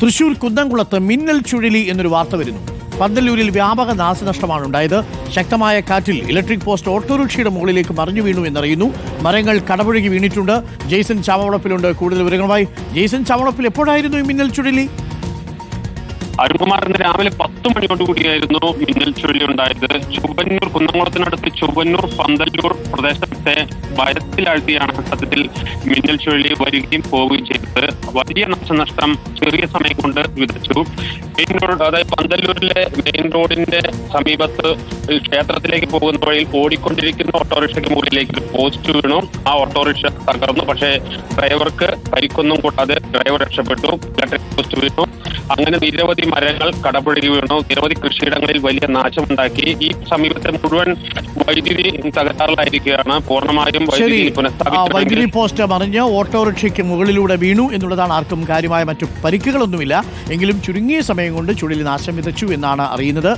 തൃശൂർ കുന്നംകുളത്ത് മിന്നൽ ചുഴലി എന്നൊരു വാർത്ത വരുന്നു. പന്തല്ലൂരിൽ വ്യാപക നാശനഷ്ടമാണ് ഉണ്ടായത്. ശക്തമായ കാറ്റിൽ ഇലക്ട്രിക് പോസ്റ്റ് ഓട്ടോറിക്ഷയുടെ മുകളിലേക്ക് മറിഞ്ഞു വീണു എന്നറിയുന്നു. മരങ്ങൾ കടപുഴകി വീണിട്ടുണ്ട്. ജെയ്സൺ ചാവളപ്പിലുണ്ട് കൂടുതൽ വിവരങ്ങളുമായി ജെയ്സൺ ചാവളപ്പിൽ എപ്പോഴായിരുന്നു ഈ മിന്നൽ ചുഴലി? അരുൺകുമാർ രാവിലെ പത്ത് മണിയോടുകൂടിയായിരുന്നു മിന്നൽ ചുഴലി ഉണ്ടായത്. ചൊവ്വന്നൂർ കുന്നംകുളത്തിനടുത്ത് ചുവന്നൂർ പന്തല്ലൂർ പ്രദേശത്തെ ഭയത്തിലാഴ്ത്തിയാണ് സത്യത്തിൽ മിന്നൽ ചുഴലി വരികയും പോവുകയും ചെയ്തത്. വലിയ നാശനഷ്ടം ചെറിയ സമയം കൊണ്ട് വിതച്ചു. മെയിൻ റോഡ് അതായത് പന്തല്ലൂരിലെ മെയിൻ റോഡിന്റെ സമീപത്ത് ക്ഷേത്രത്തിലേക്ക് പോകുന്ന വഴിയിൽ ഓടിക്കൊണ്ടിരിക്കുന്ന ഓട്ടോറിക്ഷയ്ക്ക് മുകളിലേക്ക് ഒരു പോസ്റ്റ് വീണു. ആ ഓട്ടോറിക്ഷ തകർന്നു. പക്ഷേ ഡ്രൈവർക്ക് പരിക്കൊന്നും കൂടാതെ ഡ്രൈവർ രക്ഷപ്പെട്ടു. ഇലക്ട്രിക് പോസ്റ്റ് വീണു. അങ്ങനെ നിരവധി മരങ്ങൾ കടപുഴകി വീണു നിരവധി കൃഷിയിടങ്ങളിൽ വലിയ നാശമുണ്ടാക്കി. ഈ സമീപത്തെ മുഴുവൻ വൈദ്യുതി തകരാറിലായിരിക്കുകയാണ്. പൂർണമായും വൈദ്യുതി വൈദ്യുതി പോസ്റ്റ് മറിഞ്ഞ് ഓട്ടോറിക്ഷയ്ക്ക് മുകളിലൂടെ വീണു എന്നുള്ളതാണ് ആർക്കും കാര്യമായ മറ്റു പരിക്കുകളൊന്നുമില്ല. എങ്കിലും ചുരുങ്ങിയ സമയം കൊണ്ട് ചുഴലി നാശം വിതച്ചു എന്നാണ് അറിയുന്നത്.